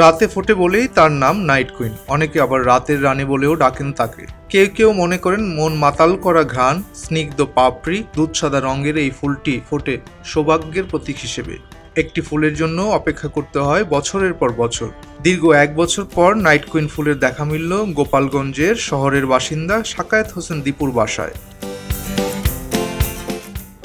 রাতে ফোটে বলেই তার নাম নাইট কুইন। অনেকে আবার রাতের রানী বলেও ডাকেন তাকে। কেউ কেউ মনে করেন মন মাতাল করা ঘ্রাণ, স্নিগ্ধ পাপড়ি, দুধ সাদা রঙের এই ফুলটি ফোটে সৌভাগ্যের প্রতীক হিসেবে। একটি ফুলের জন্য অপেক্ষা করতে হয় বছরের পর বছর। দীর্ঘ এক বছর পর নাইট কুইন ফুলের দেখা মিলল গোপালগঞ্জের শহরের বাসিন্দা সাকায়েত হোসেন দীপুর বাসায়।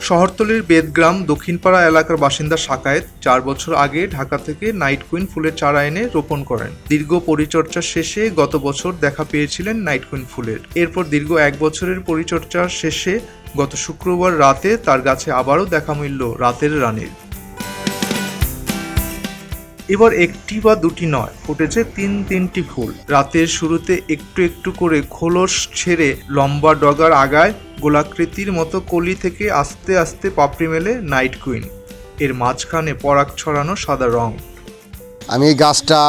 শহরতলির বেদগ্রাম দক্ষিণপাড়া এলাকার বাসিন্দা সাকায়েত চার বছর আগে ঢাকা থেকে নাইট কুইন ফুলের চারা এনে রোপণ করেন। দীর্ঘ পরিচর্যা শেষে গত বছর দেখা পেয়েছিলেন নাইট কুইন ফুলের। এরপর দীর্ঘ এক বছরের পরিচর্যা শেষে গত শুক্রবার রাতে তার গাছে আবারও দেখা মিলল রাতের রানীর। এবার একটি বা দুটি নয়, ফুটেছে তিন তিনটি ফুল। রাতের শুরুতে একটু একটু করে খোলস ছেড়ে লম্বা ডগার আগায় গোলাকৃতির মতো কলি থেকে আস্তে আস্তে পাপড়ি মেলে নাইট কুইন। এর মাঝখানে পরাগ ছড়ানো সাদা রং। আমি এই গাছটা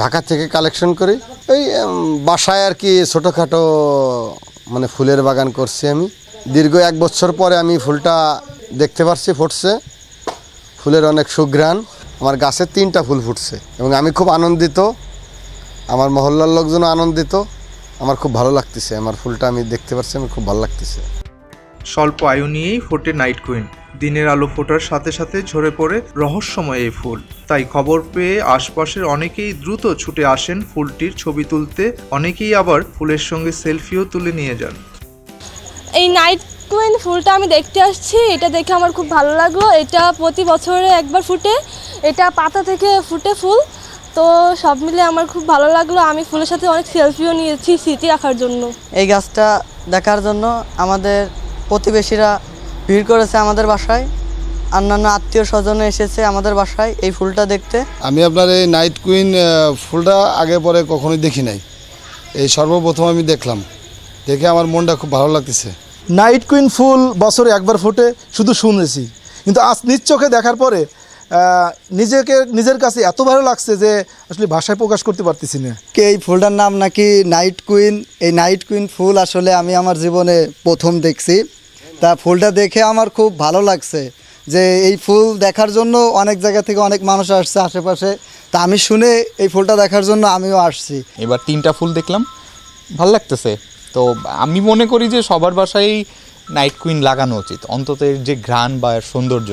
ঢাকা থেকে কালেকশন করি। এই বাসায় আর কি ছোটোখাটো মানে ফুলের বাগান করছি আমি। দীর্ঘ এক বছর পরে আমি ফুলটা দেখতে পারছি ফুটছে। ফুলের অনেক সুঘ্রাণ। আমার গাছে তিনটা ফুল ফুটছে এবং আমি খুব আনন্দিত আমার মহল্লার লোকজনও আনন্দিত আমার খুব ভালো লাগতেছে আমার ফুলটা আমি দেখতে পাচ্ছি আমি খুব ভালো লাগতেছে। স্বল্প আয়ু নিয়েই ফোটে নাইট কুইন। দিনের আলো ফোটার সাথে সাথে ঝরে পড়ে রহস্যময় এই ফুল। তাই খবর পেয়ে আশপাশের অনেকেই দ্রুত ছুটে আসেন ফুলটির ছবি তুলতে অনেকেই আবার ফুলের সঙ্গে সেলফিও তুলে নিয়ে যান। এই নাইট কুইন ফুলটা আমি দেখতে আসছি এটা দেখে আমার খুব ভালো লাগল। এটা প্রতি বছরে একবার ফুটে এটা পাতা থেকে ফুটে ফুল। তো সব মিলে আমার খুব ভালো লাগল আমি ফুলের সাথে অনেক সেলফিও নিয়েছি স্মৃতি রাখার জন্য। এই গাছটা দেখার জন্য আমাদের প্রতিবেশীরা ভিড় করেছে আমাদের বাসায়। অন্যান্য আত্মীয় স্বজন এসেছে আমাদের বাসায় এই ফুলটা দেখতে। আমি আপনার এই নাইট কুইন ফুলটা আগে পরে কখনোই দেখি নাই। এই সর্বপ্রথম আমি দেখলাম। দেখে আমার মনটা খুব ভালো লাগতেছে। নাইট কুইন ফুল বছরে একবার ফোটে শুধু শুনেছি। কিন্তু আজ নিজ চোখে দেখার পরে নিজেকে নিজের কাছে এত ভালো লাগছে যে আসলে ভাষায় প্রকাশ করতে পারতেছি না। কে এই ফুলটার নাম নাকি নাইট কুইন? এই নাইট কুইন ফুল আসলে আমি আমার জীবনে প্রথম দেখছি। তা ফুলটা দেখে আমার খুব ভালো লাগছে যে এই ফুল দেখার জন্য অনেক জায়গা থেকে অনেক মানুষ আসছে আশেপাশে। তা আমি শুনে এই ফুলটা দেখার জন্য আমিও আসছি। এবার তিনটা ফুল দেখলাম। ভালো লাগতেছে। তো আমি মনে করি যে সবার বাসায় নাইট কুইন লাগানো উচিত। অন্তত যে ঘ্রাণ বা সৌন্দর্য,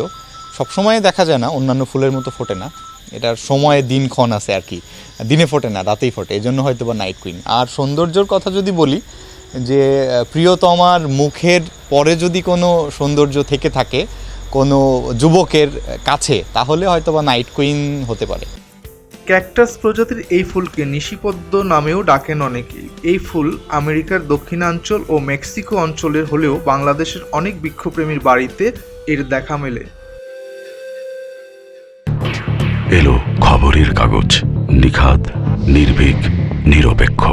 সবসময় দেখা যায় না, অন্যান্য ফুলের মতো ফোটে না। এটার সময়ে দিনক্ষণ আছে আর কি। দিনে ফোটে না, রাতেই ফোটে এই জন্য হয়তো বা নাইট কুইন। আর সৌন্দর্যর কথা যদি বলি, যে প্রিয়তমার মুখের পরে যদি কোনো সৌন্দর্য থেকে থাকে, কোনো যুবকের কাছে, তাহলে হয়তো বা নাইট কুইন হতে পারে। ক্যাকটাস প্রজাতির এই ফুলকে নিশিপদ্ম নামেও ডাকেন অনেকে। এই ফুল আমেরিকার দক্ষিণাঞ্চল ও মেক্সিকো অঞ্চলের হলেও বাংলাদেশের অনেক বৃক্ষপ্রেমীর বাড়িতে এর দেখা মেলে। এলো খবরের কাগজ নিখাত নির্ভীক, নিরপেক্ষ।